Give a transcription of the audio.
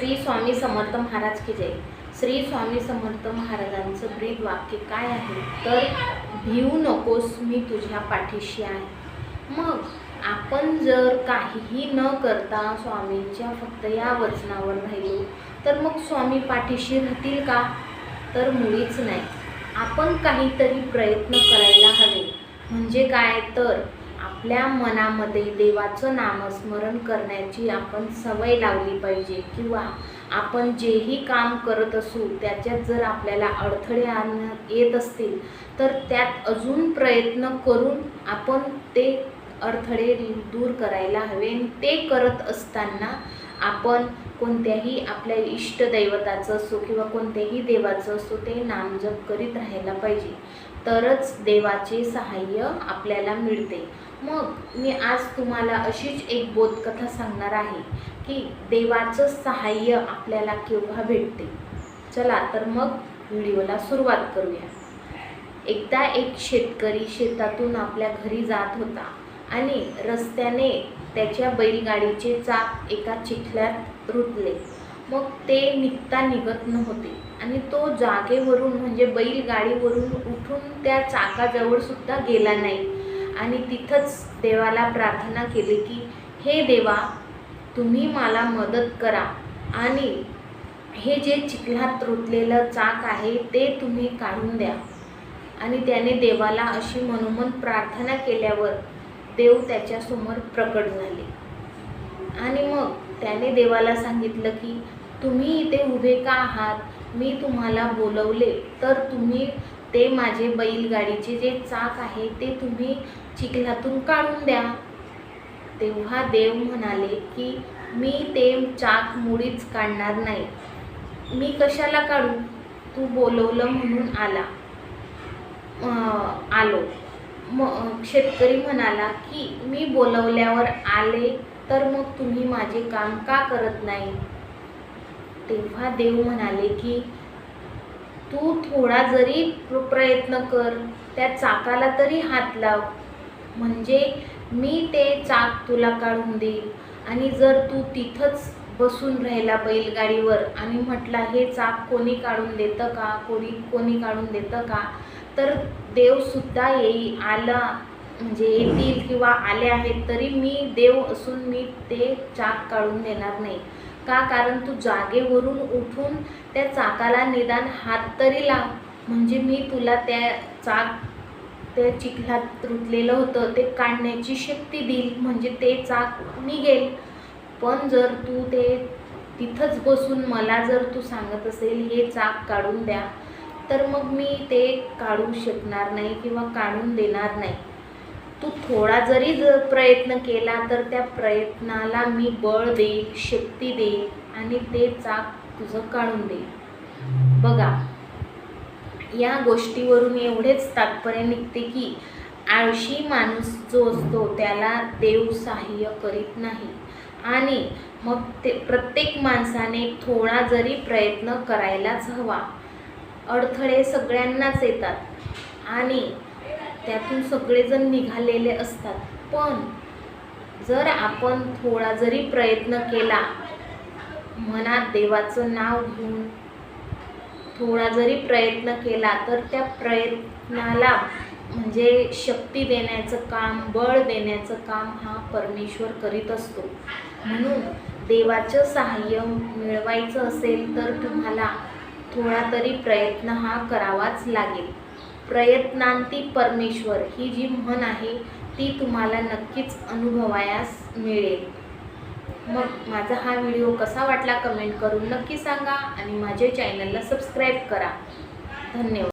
श्री स्वामी समर्थ महाराज की जय. श्री स्वामी समर्थ महाराजांचं ब्रीद वाक्य काय आहे? तर भिवू नकोस मी तुझ्या पाठीशी आहे. मग आपण जर काहीही न करता स्वामींच्या फक्त या वचनावर राहिलो तर मग स्वामी पाठीशी राहतील का? तर मुळीच नाही. आपण काहीतरी प्रयत्न करायला हवे. म्हणजे काय? तर आपल्या मनामध्ये देवाचं नामस्मरण करण्याची आपण सवय लावली पाहिजे. किंवा आपण जेही काम करत असू त्याच्यात जर आपल्याला अडथळे आण येत असतील तर त्यात अजून प्रयत्न करून आपण ते अडथळे दूर करायला हवे ते करत असताना आपण कोणत्याही आपल्या इष्टदैवताचं असो किंवा कोणत्याही देवाचं असो ते नामजप करीत राहायला पाहिजे. तरच देवाचे सहाय्य आपल्याला मिळते. मग मी आज तुम्हाला अशीच एक बोधकथा सांगणार आहे की देवाचं सहाय्य आपल्याला केव्हा भेटते? चला तर मग व्हिडिओला सुरुवात करूया. एकदा एक शेतकरी शेतातून आपल्या घरी जात होता. आणि रस्त्याने त्याच्या बैलगाडीचे चाक एका चिखल्यात रुतले. मग ते निघता निघत नव्हते. आणि तो जागेवरून म्हणजे बैलगाडीवरून उठून त्या चाकाजवळसुद्धा गेला नाही. आणि तिथंच देवाला प्रार्थना केली की हे देवा तुम्ही मला मदत करा. आणि हे जे चिखलात रुतलेलं चाक आहे ते तुम्ही काढून द्या. आणि त्याने देवाला अशी मनोमन प्रार्थना केल्यावर देव त्याच्यासमोर प्रकट झाले. आणि मग त्याने देवाला सांगितलं की तुम्ही इथे उभे का आहात? मी तुम्हाला बोलवले. तर तुम्ही ते माझे बैलगाडीचे जे चाक आहे ते तुम्ही चिखलातून काढून द्या. तेव्हा देव म्हणाले की मी ते चाक मुळीच काढणार नाही. मी कशाला काढू? तू बोलवलं म्हणून आला आलो. मग शेतकरी म्हणाला की मी बोलवल्यावर आले तर मग तुम्ही माझे काम का करत नाही? तेव्हा देव म्हणाले की तू थोडा जरी प्रयत्न कर त्या चाकाला तरी हात लाव. म्हणजे मी ते चाक तुला काढून देईल आणि जर तू तिथंच बसून राहिला बैलगाडीवर आणि म्हटला हे चाक कोणी काढून देतं का? कोणी कोणी काढून देतं का? तर देवसुद्धा येई आला म्हणजे येतील किंवा आले आहेत तरी मी देव असून मी ते चाक काढून देणार नाही. का? कारण तू जागेवरून उठून त्या चाकाला निदान हात तरी लाव. म्हणजे मी तुला त्या चाक त्या चिखलात रुतलेलं होतं ते काढण्याची शक्ती देईल. म्हणजे ते चाक निघेल. पण जर तू ते तिथंच बसून मला जर तू सांगत असेल हे चाक काढून द्या तर मग मी ते काढू शकणार नाही किंवा काढून देणार नाही. तू थोडा जरी जर प्रयत्न केला तर त्या प्रयत्नाला मी बळ देईल शक्ती देईल आणि ते चाक तुझं काढून देईल बघा या गोष्टीवरून एवढेच तात्पर्य निघते की आळशी माणूस जो असतो त्याला देव सहाय्य करीत नाही. आणि मग ते प्रत्येक माणसाने थोडा जरी प्रयत्न करायलाच हवा. अडथळे सगळ्यांनाच येतात. आणि त्यातून सगळेजण निघालेले असतात. पण जर आपण थोडा जरी प्रयत्न केला मनात देवाचं नाव घेऊन थोडा जरी प्रयत्न केला तर त्या प्रयत्नाला म्हणजे शक्ती देण्याचं काम बळ देण्याचं काम हा परमेश्वर करीत असतो. म्हणून देवाचं सहाय्य मिळवायचं असेल तर तुम्हाला थोडा तरी प्रयत्न हा करावाच लागेल. प्रयत्नांती परमेश्वर ही जी म्हण आहे ती तुम्हाला नक्कीच अनुभवायास मिळेल. मग माझा हा व्हिडिओ कसा वाटला कमेंट करून नक्की सांगा आणि माझ्या चॅनलला सबस्क्राईब करा. धन्यवाद.